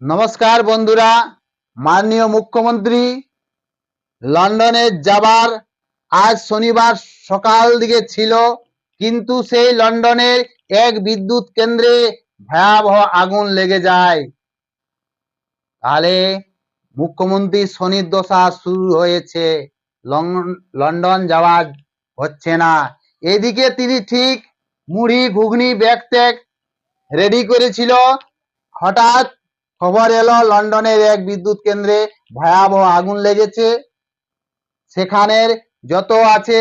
নমস্কার বন্ধুরা মাননীয় মুখ্যমন্ত্রী, লন্ডনে যাবার আজ শনিবার সকাল দিকে ছিল, কিন্তু সেই লন্ডনের এক বিদ্যুৎ কেন্দ্রে ভয়াবহ আগুন লেগে যায়। তাহলে মুখ্যমন্ত্রী শনির দশা শুরু হয়েছে লন্ডন যাওয়া হচ্ছে না। এদিকে তিনি ঠিক মুড়ি, ঘুগনি ব্যাগ ট্যাগ রেডি করেছিল। হঠাৎ খবর এলো, লন্ডনের এক বিদ্যুৎ কেন্দ্রে ভয়াবহ আগুন লেগেছে। সেখানের যত আছে,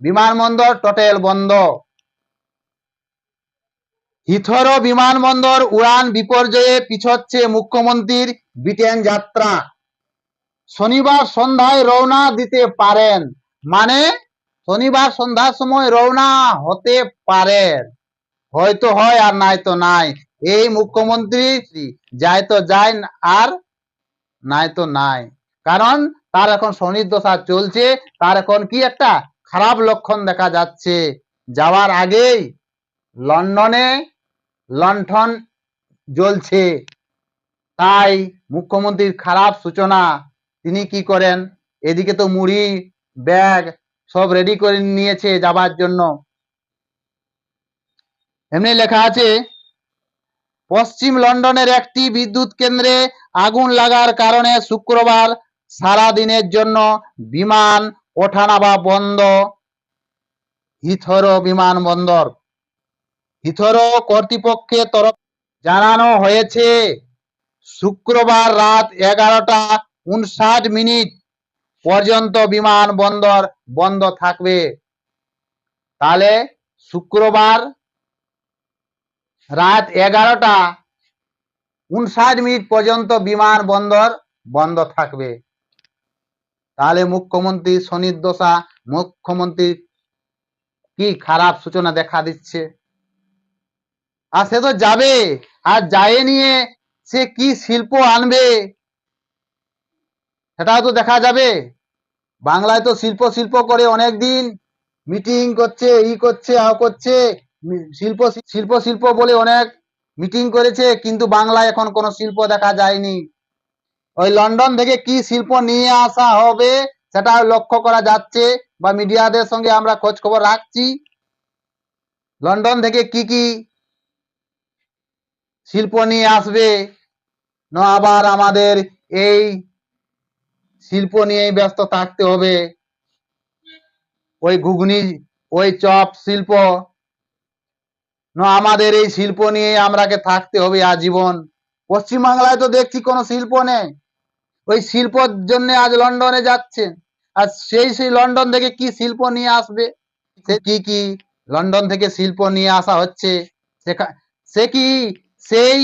বিমানবন্দর টোটাল বন্ধ। হিথরো বিমানবন্দর উড়ান বিপর্যয়ে পিছচ্ছে মুখ্যমন্ত্রীর ব্রিটেন যাত্রা। শনিবার সন্ধ্যায় রওনা দিতে পারেন। মানে শনিবার সন্ধ্যার সময় রওনা হতে পারেন। হয়তো হয় আর নাই তো নাই। এই মুখ্যমন্ত্রী যায় তো যায় আর নাই তো নাই। কারণ তার এখন শনির দশা চলছে, তার এখন কি একটা খারাপ লক্ষণ দেখা যাচ্ছে। যাওয়ার আগেই লন্ডনে লণ্ঠন জ্বলছে। তাই মুখ্যমন্ত্রীর খারাপ সূচনা, তিনি কি করেন? এদিকে তো মুড়ি, ব্যাগ সব রেডি করে নিয়েছে যাবার জন্য। এমনি লেখা আছে পশ্চিম লন্ডনের একটি বিদ্যুৎ কেন্দ্রে আগুন লাগার কারণে শুক্রবার সারা দিনের জন্য বিমান ওঠানামা বন্ধ। হিথরো বিমানবন্দর। হিথরো কর্তৃপক্ষের তরফ জানানো হয়েছে, শুক্রবার রাত এগারোটা উনষাট মিনিট পর্যন্ত বিমানবন্দর বন্ধ থাকবে। তাহলে শুক্রবার রাত এগারোটা উনষাট মিনিট পর্যন্ত বিমানবন্দর বন্ধ থাকবে। তাহলে মুখ্যমন্ত্রী শনির দশা মুখ্যমন্ত্রী কি খারাপ সূচনা দেখা দিচ্ছে? আর সে তো যাবে, আর যায় নিয়ে সে কি শিল্প আনবে? সেটাও তো দেখা যাবে। বাংলায় তো শিল্প শিল্প করে অনেক দিন মিটিং করছে, ই করছে আ করছে। শিল্প শিল্প শিল্প বলে অনেক মিটিং করেছে, কিন্তু বাংলায় এখন কোনো শিল্প দেখা যায়নি। ওই লন্ডন থেকে কি শিল্প নিয়ে আসা হবে, সেটা লক্ষ্য করা যাচ্ছে বা মিডিয়াদের সঙ্গে আমরা খোঁজ খবর রাখছি। লন্ডন থেকে কি কি শিল্প নিয়ে আসবে, না আবার আমাদের এই শিল্প নিয়েই ব্যস্ত থাকতে হবে? ওই ঘুগনি, ওই চপ শিল্প আমাদের এই শিল্প নিয়ে আমরাকে থাকতে হবে আজীবন। পশ্চিমবাংলায় তো দেখছি কোনো শিল্প নেই। ওই শিল্পর জন্য আজ লন্ডনে যাচ্ছে। আর সেই সেই লন্ডন থেকে কি শিল্প নিয়ে আসবে? সে কি কি লন্ডন থেকে শিল্প নিয়ে আসা হচ্ছে? সে কি সেই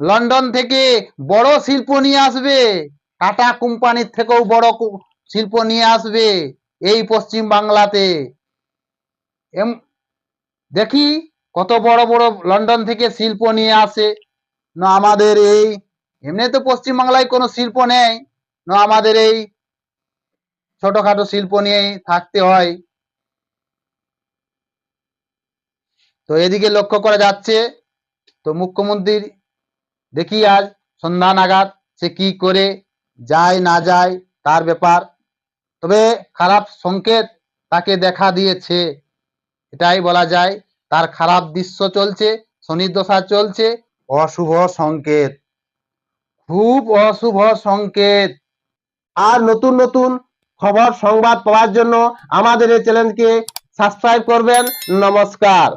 লন্ডন থেকে বড় শিল্প নিয়ে আসবে? টাটা কোম্পানির থেকেও বড় শিল্প নিয়ে আসবে এই পশ্চিম বাংলাতে দেখি কত বড় বড় লন্ডন থেকে শিল্প নিয়ে আসে। না আমাদের এই, এমনি তো পশ্চিম বাংলায় কোনো শিল্প নেই। না আমাদের এই ছোটখাটো শিল্প নিয়েই থাকতে হয়। তো এদিকে লক্ষ্য করা যাচ্ছে, তো মুখ্যমন্ত্রীর দেখি আজ সন্ধ্যা নাগাদ সে কি করে যায় না যায় তার ব্যাপার। তবে খারাপ সংকেত তাকে দেখা দিয়েছে, এটাই বলা যায়। তার খারাপ দৃশ্য চলছে, শনির দশা চলছে। অশুভ সংকেত। খুব অশুভ সংকেত। আর নতুন নতুন খবর, সংবাদ পাওয়ার জন্য আমাদের এই চ্যানেলকে সাবস্ক্রাইব করবেন। নমস্কার।